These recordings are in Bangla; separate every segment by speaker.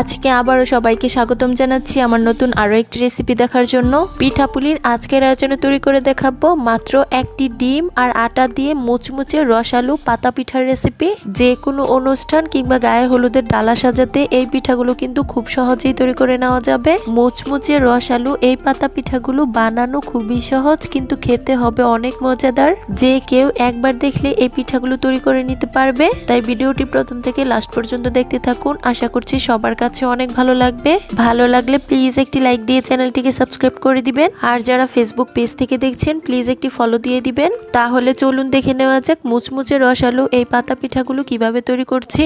Speaker 1: আজকে আবারও সবাইকে স্বাগতম জানাচ্ছি আমার নতুন আরও একটি রেসিপি দেখার জন্য। পিঠাপুলির আজকের আয়োজনে তৈরি করে দেখাবো মাত্র একটি ডিম আর আটা দিয়ে মুচমুচে রসালু পাতা পিঠার রেসিপি যে কোনো অনুষ্ঠান কিংবা গায়ে হলুদের ডালা সাজাতে এই পিঠাগুলো কিন্তু খুব সহজেই তৈরি করে নেওয়া যাবে। মুচমুচে রসালু এই পাতা পিঠাগুলো বানানো খুবই সহজ, কিন্তু খেতে হবে অনেক মজাদার। যে কেউ একবার দেখলে এই পিঠাগুলো তৈরি করে নিতে পারবে। তাই ভিডিওটি প্রথম থেকে লাস্ট পর্যন্ত দেখতে থাকুন। আশা করছি সবার কাছে অনেক ভালো লাগবে। ভালো লাগলে প্লিজ একটি লাইক দিয়ে চ্যানেলটিকে সাবস্ক্রাইব করে দিবেন। আর যারা ফেসবুক পেজ থেকে দেখছেন প্লিজ একটি ফলো দিয়ে দিবেন। তাহলে চলুন দেখে নেওয়া যাক মুচমুচে রস আলু এই পাতা পিঠাগুলো কীভাবে তৈরি করছি।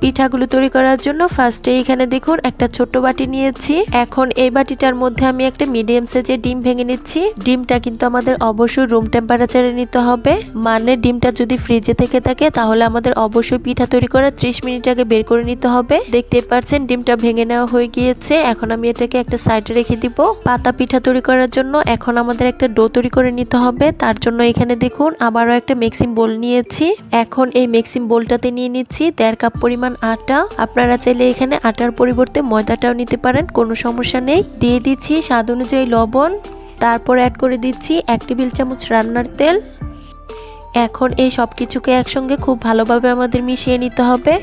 Speaker 1: পিঠাগুলো তৈরি করার জন্য ফার্স্টে এখানে দেখুন একটা ছোট বাটি নিয়েছি। এখন এই বাটিটার মধ্যে আমি একটা মিডিয়াম সাইজের ডিম ভেঙে নিচ্ছি। ডিমটা কিন্তু আমাদের অবশ্যই রুম টেম্পারেচারে নিতে হবে। মানে ডিমটা যদি ফ্রিজে থেকে থাকে, তাহলে আমাদের অবশ্যই পিঠা তৈরি করার ত্রিশ মিনিট আগে বের করে নিতে হবে। দেখতে পাচ্ছেন ডিমটা ভেঙে নেওয়া হয়ে গিয়েছে। এখন আমি এটাকে একটা সাইডে রেখে দিব। পাতা পিঠা তৈরি করার জন্য এখন আমাদের একটা ডো তৈরি করে নিতে হবে। তার জন্য এখানে দেখুন আবারও একটা মিক্সিং বোল নিয়েছি। এখন এই মিক্সিং বোলটাতে নিয়ে নিচ্ছি দেড় কাপ পরিমাণ আটা। আপনারা চাইলে এখানে আটার পরিবর্তে ময়দাটাও নিতে পারেন, কোনো সমস্যা নেই। দিয়ে দিচ্ছি স্বাদ অনুযায়ী লবণ। তারপর অ্যাড করে দিচ্ছি এক টেবিল চামচ রান্নার তেল। এখন এই সব কিছুকে একসঙ্গে খুব ভালোভাবে আমাদের মিশিয়ে নিতে হবে।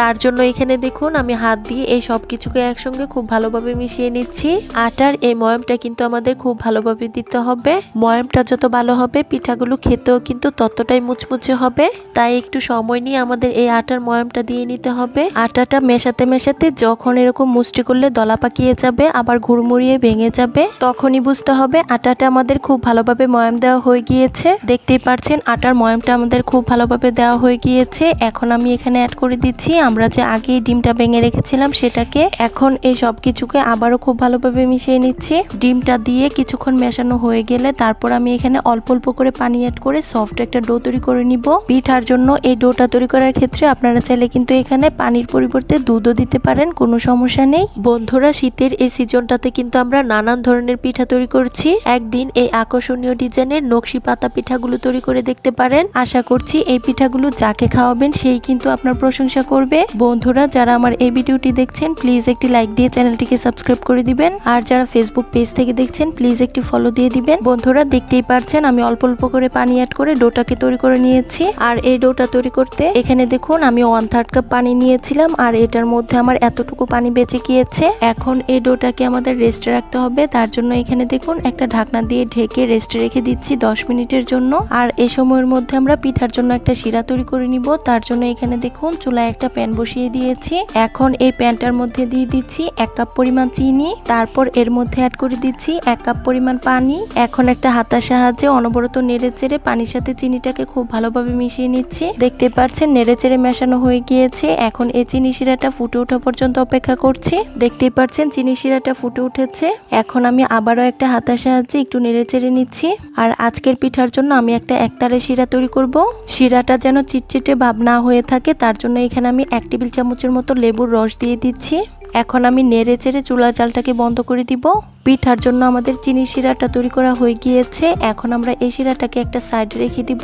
Speaker 1: তার জন্য এখানে দেখুন, আমি হাত দিয়ে এই সব কিছুকে একসঙ্গে খুব ভালোভাবে মিশিয়ে নিচ্ছি। আটার এই ময়মটা কিন্তু আমাদের খুব ভালোভাবে দিতে হবে। ময়মটা যত ভালো হবে, পিঠাগুলো খেতেও কিন্তু ততটাই মুচমুচে হবে। তাই একটু সময় নিয়ে আমাদের এই আটার ময়মটা দিয়ে নিতে হবে। আটাটা মেশাতে মেশাতে যখন এরকম মুষ্টি করলে দলা পাকিয়ে যাবে, আবার ঘুরমুড়িয়ে ভেঙে যাবে, তখনই বুঝতে হবে আটাটা আমাদের খুব ভালোভাবে ময়াম দেওয়া হয়ে গিয়েছে। দেখতেই পাচ্ছেন আটার ময়ামটা আমাদের খুব ভালোভাবে দেওয়া হয়ে গিয়েছে। এখন আমি এখানে অ্যাড করে দিচ্ছি আমরা যে আগে ডিমটা ভেঙে রেখেছিলাম সেটাকে এখন এই সব কিছুকে আবারও খুব ভালোভাবে মিশিয়ে নিচ্ছি। ডিমটা দিয়ে কিছুক্ষণ মেশানো হয়ে গেলে তারপর আমি এখানে অল্প অল্প করে পানি অ্যাড করে সফট একটা ডো তৈরি করে নিব। পিঠার জন্য এই ডোটা তৈরি করার ক্ষেত্রে আপনারা চাইলে কিন্তু এখানে পানির পরিবর্তে দুধও দিতে পারেন, কোনো সমস্যা নেই। বন্ধুরা, শীতের এই সিজনটাতে কিন্তু আমরা নানান ধরনের পিঠা তৈরি করছি। একদিন এই আকর্ষণীয় ডিজাইনের নকশি পাতা পিঠাগুলো তৈরি করে দেখতে পারেন। আশা করছি এই পিঠাগুলো যাকে খাওয়াবেন সেই কিন্তু আপনার প্রশংসা করবে। বন্ধুরা, যারা আমার এই ভিডিওটি দেখছেন প্লিজ একটি লাইক দিয়ে চ্যানেলটিকে সাবস্ক্রাইব করে দিবেন। আর যারা ফেসবুক পেজ থেকে দেখছেন প্লিজ একটি ফলো দিয়ে দিবেন। বন্ধুরা, দেখতেই পারছেন, আমি অল্প অল্প করে পানি অ্যাড করে ডোটাকে তৈরি করে নিয়েছি। আর এই ডোটা তৈরি করতে এখানে দেখুন, আমি ওয়ান থার্ড কাপ পানি নিয়েছিলাম। আর এটার মধ্যে আমার এতটুকু পানি বেঁচে গিয়েছে। এখন এই ডোটাকে আমাদের রেস্টে রাখতে হবে। তার জন্য এখানে দেখুন, একটা ঢাকনা দিয়ে ঢেকে রেস্টে রেখে দিচ্ছি দশ মিনিটের জন্য। আর এই সময়ের মধ্যে আমরা পিঠার জন্য একটা শিরা তৈরি করে নিব। তার জন্য এখানে দেখুন, চুলায় একটা বসিয়ে দিয়েছি। এখন এই প্যানটার মধ্যে দিয়ে দিচ্ছি এক কাপ পরিমাণ চিনি। তারপর এর মধ্যে অ্যাড করে দিচ্ছি এক কাপ পরিমাণ পানি। এখন একটা হাতার সাহায্যে অনবরত নেড়ে চেড়ে পানির সাথে চিনিটাকে খুব ভালোভাবে মিশিয়ে নিচ্ছি। দেখতে পাচ্ছেন নেড়ে চেড়ে মেশানো হয়ে গিয়েছে। এখন এই চিনি শিরাটা ফুটে ওঠা পর্যন্ত অপেক্ষা করছি। দেখতেই পাচ্ছেন চিনি শিরাটা ফুটে উঠেছে। এখন আমি আবারও একটা হাতার সাহায্যে একটু নেড়ে চেড়ে নিচ্ছি। আর আজকের পিঠার জন্য আমি একটা একতারে শিরা তৈরি করব। শিরাটা যেন চিটচিটে ভাব না হয়ে থাকে, তার জন্য এখানে আমি এক টেবিল চামচের মতো লেবুর রস দিয়ে দিচ্ছি। এখন আমি নেড়ে চেড়ে চুলার চালটাকে বন্ধ করে দিব। পিঠার জন্য আমাদের চিনি শিরাটা তৈরি করা হয়ে গিয়েছে। এখন আমরা এই শিরাটাকে একটা সাইডে রেখে দিব।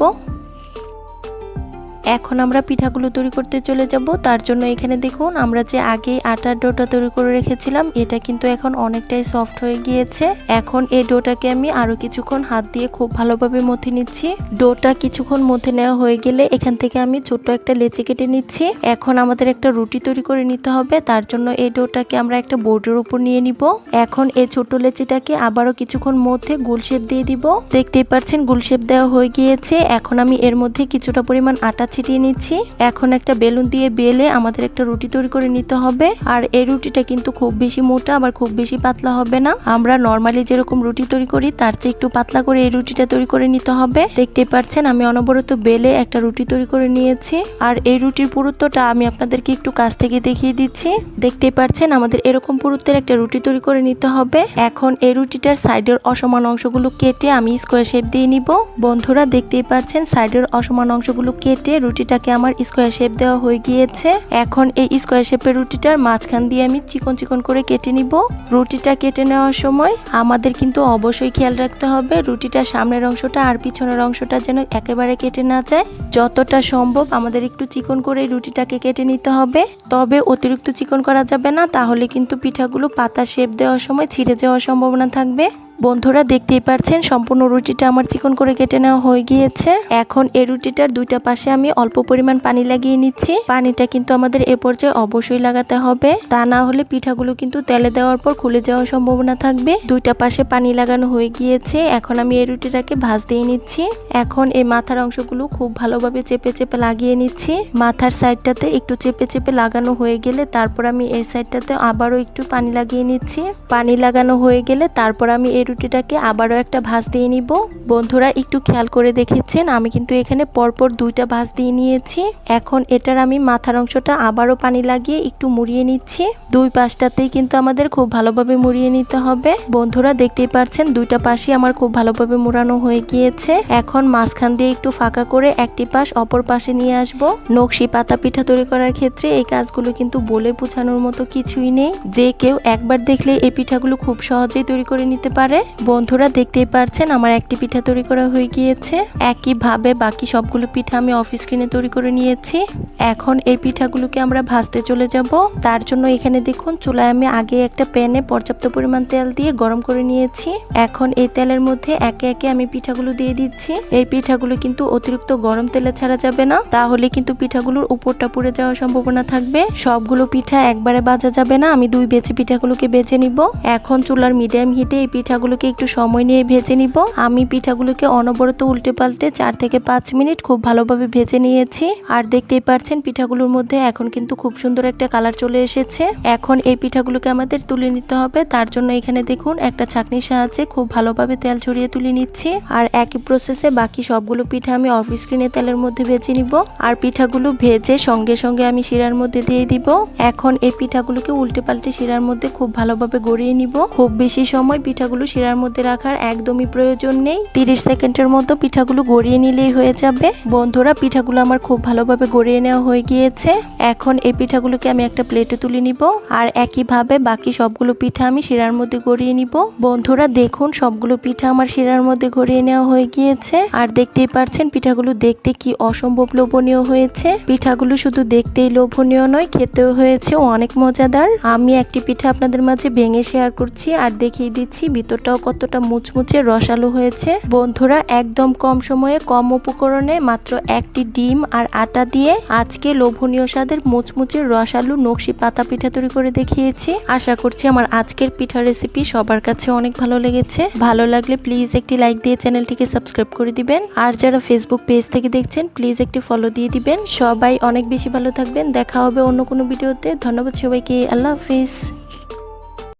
Speaker 1: এখন আমরা পিঠাগুলো তৈরি করতে চলে যাব। তার জন্য এখানে দেখুন, আমরা যে আগে আটার ডোটা তৈরি করে রেখেছিলাম, এটা কিন্তু এখন অনেকটাই সফট হয়ে গিয়েছে। এখন এই ডোটাকে আমি আরও কিছুক্ষণ হাত দিয়ে খুব ভালোভাবে মথে নিচ্ছি। ডোটা কিছুক্ষণ মথে নেওয়া হয়ে গেলে এখান থেকে আমি ছোট্ট একটা লেচি কেটে নিচ্ছি। এখন আমাদের একটা রুটি তৈরি করে নিতে হবে, তার জন্য এই ডোটাকে আমরা একটা বোর্ডের উপর নিয়ে নিব। এখন এই ছোট লেচিটাকে আবারও কিছুক্ষণ মধ্যে গোল শেপ দিয়ে দিব। দেখতেই পাচ্ছেন, গোল শেপ দেওয়া হয়ে গিয়েছে। এখন আমি এর মধ্যে কিছুটা পরিমাণ আটা ছিটিয়ে নিচ্ছি। এখন একটা বেলুন দিয়ে বেলে আমাদের একটা রুটি তৈরি করে নিতে হবে। আর এই রুটিটা কিন্তু খুব বেশি মোটা, আবার খুব বেশি পাতলা হবে না। আমরা নর্মালি যেরকম রুটি তৈরি করি, তার চেয়ে একটু পাতলা করে এই রুটিটা তৈরি করে নিতে হবে। দেখতে পাচ্ছেন, আমি অনবরত বেলে একটা রুটি তৈরি করে নিয়েছি। আর এই রুটির পুরুত্বটা আমি আপনাদেরকে একটু কাছ থেকে দেখিয়ে দিচ্ছি। দেখতে পাচ্ছেন, আমাদের এরকম পুরুত্বের একটা রুটি তৈরি করে নিতে হবে। এখন এই রুটিটার সাইডের অসমান অংশগুলো কেটে আমি স্কোয়ার শেপ দিয়ে নিব। বন্ধুরা, দেখতেই পাচ্ছেন, সাইডের অসমান অংশগুলো কেটে রুটিটাকে আমার স্কোয়ার শেপ দেওয়া হয়ে গিয়েছে। এখন এই স্কোয়ার শেপের রুটিটার মাঝখান দিয়ে আমি চিকন চিকন করে কেটে নিব। রুটিটা কেটে নেওয়ার সময় আমাদের কিন্তু অবশ্যই খেয়াল রাখতে হবে রুটিটার সামনের অংশটা আর পিছনের অংশটা যেন একেবারে কেটে না যায়। যতটা সম্ভব আমাদের একটু চিকন করে রুটিটাকে কেটে নিতে হবে। তবে অতিরিক্ত চিকন করা যাবে না, তাহলে কিন্তু পিঠাগুলো পাতা শেপ দেওয়ার সময় ছিঁড়ে যাওয়ার সম্ভাবনা থাকবে। বন্ধুরা দেখতেই পাচ্ছেন সম্পূর্ণ রুটিটা আমার চিকন করে কেটে নেওয়া হয়ে গিয়েছে। এখন এই রুটিটার দুইটা পাশে আমি অল্প পরিমাণ পানি লাগিয়ে নিচ্ছি। পানিটা কিন্তু আমাদের এ পর্যায়ে অবশ্যই লাগাতে হবে। তা না হলে পিঠাগুলো কিন্তু তেলে দেওয়ার পর খুলে যাওয়ার সম্ভাবনা থাকবে। দুইটা পাশে পানি লাগানো হয়ে গিয়েছে। এখন আমি এই রুটিটাকে ভাজ দিয়ে নিচ্ছি। এখন এই মাথার অংশগুলো খুব ভালোভাবে চেপে চেপে লাগিয়ে নিচ্ছি। মাথার সাইডটাতে একটু চেপে চেপে লাগানো হয়ে গেলে তারপর আমি এই সাইডটাতে আবারও একটু পানি লাগিয়ে নিচ্ছি। পানি লাগানো হয়ে গেলে তারপর আমি এই রুটিটাকে আবারও একটা ভাঁজ দিয়ে নিব। বন্ধুরা, একটু খেয়াল করে দেখেছেন, আমি কিন্তু এখানে পরপর দুইটা ভাঁজ দিয়ে নিয়েছি। এখন এটার আমি মাথার অংশটা আবারও পানি লাগিয়ে একটু মুড়িয়ে নিচ্ছি। দুই পাশটাতেই কিন্তু আমাদের খুব ভালোভাবে মুড়িয়ে নিতে হবে। বন্ধুরা, দেখতেই পাচ্ছেন দুইটা পাশই আমার খুব ভালোভাবে মুড়ানো হয়ে গিয়েছে। এখন মাঝখান দিয়ে একটু ফাঁকা করে একটি পাশ অপর পাশে নিয়ে আসব। নকশি পাতা পিঠা তৈরি করার ক্ষেত্রে এই কাজগুলো কিন্তু বলে বোঝানোর মতো কিছুই নেই। যে কেউ একবার দেখলে এই পিঠাগুলো খুব সহজেই তৈরি করে নিতে পারে। বন্ধুরা দেখতেই পারছেন, আমার একটি পিঠা তৈরি করা হয়ে গিয়েছে। একইভাবে বাকি সবগুলো পিঠা আমি অফিস স্ক্রিনে তৈরি করে নিয়েছি। এখন এই পিঠাগুলোকে আমরা ভাজতে চলে যাব। তার জন্য এখানে দেখুন, চুলায় আমি আগে একটা প্যানে পর্যাপ্ত পরিমাণ তেল দিয়ে গরম করে নিয়েছি। এখন এই তেলের মধ্যে একে একে আমি পিঠাগুলো দিয়ে দিচ্ছি। এই পিঠাগুলো কিন্তু অতিরিক্ত গরম তেলে ছাড়া যাবে না। তাহলে কিন্তু পিঠাগুলোর উপরটা পুড়ে যাওয়ার সম্ভাবনা থাকবে। সবগুলো পিঠা একবারে বাজা যাবে না। আমি দুই বেচে পিঠাগুলোকে বেছে নিব। এখন চুলার মিডিয়াম হিটে এই পিঠাগুলোকে একটু সময় নিয়ে ভেজে নিব। আমি পিঠাগুলোকে অনবরত উল্টে পাল্টে চার থেকে পাঁচ মিনিট খুব ভালোভাবে ভেজে নিয়েছি। আর দেখতেই পাচ্ছেন পিঠাগুলোর মধ্যে এখন কিন্তু খুব সুন্দর একটা কালার চলে এসেছে। এখন এই পিঠাগুলোকে আমাদের তুলে নিতে হবে। তার জন্য এখানে দেখুন, একটা ছাকনির সাহায্যে খুব ভালোভাবে তেল ছড়িয়ে তুলে নিচ্ছি। আর একই প্রসেসে বাকি সবগুলো পিঠা আমি অফ স্ক্রিনে তেলের মধ্যে ভেজে নিব। আর পিঠাগুলো ভেজে সঙ্গে সঙ্গে আমি শিরার মধ্যে দিয়ে দিব। এখন এই পিঠাগুলোকে উল্টে পাল্টে শিরার মধ্যে খুব ভালোভাবে গড়িয়ে নিব। খুব বেশি সময় পিঠাগুলো শিরার মধ্যে রাখার একদমই প্রয়োজন নেই। তিরিশ সেকেন্ডের মতো পিঠাগুলো গড়িয়ে নিলেই হয়ে যাবে। বন্ধুরা, পিঠাগুলো আমার খুব ভালোভাবে গড়িয়ে নেওয়া হয়ে গিয়েছে। এখন এই পিঠাগুলোকে আমি একটা প্লেটে তুলে নিব আর একইভাবে বাকি সবগুলো পিঠা আমি শিরার মধ্যে গড়িয়ে নিব। বন্ধুরা, দেখুন, সবগুলো পিঠা আমার শিরার মধ্যে গড়িয়ে নেওয়া হয়ে গিয়েছে। আর দেখতেই পাচ্ছেন, পিঠাগুলো দেখতে কি অসম্ভব লোভনীয় হয়েছে। পিঠাগুলো শুধু দেখতেই লোভনীয় নয়, খেতেও হয়েছে অনেক মজাদার। আমি একটি পিঠা আপনাদের মাঝে ভেঙে শেয়ার করছি আর দেখিয়ে দিচ্ছি ভিতরটাও কতটা মুচমুচে রসালো হয়েছে। বন্ধুরা, একদম কম সময়ে কম উপকরণে মাত্র একটি ডিম আর আটা দিয়ে আজকে লোভনীয় স্বাদের মুচমুচে রসালু নকশি পাতা পিঠা তৈরি করে দেখিয়েছি। আশা করছি আমার আজকের পিঠা রেসিপি সবার কাছে অনেক ভালো লেগেছে। ভালো লাগলে প্লিজ একটি লাইক দিয়ে চ্যানেলটিকে সাবস্ক্রাইব করে দিবেন। আর যারা ফেসবুক পেজ থেকে দেখছেন, প্লিজ একটি ফলো দিয়ে দিবেন। সবাই অনেক বেশি ভালো থাকবেন। দেখা হবে অন্য কোনো ভিডিওতে। ধন্যবাদ সবাইকে। আল্লাহ হাফিজ।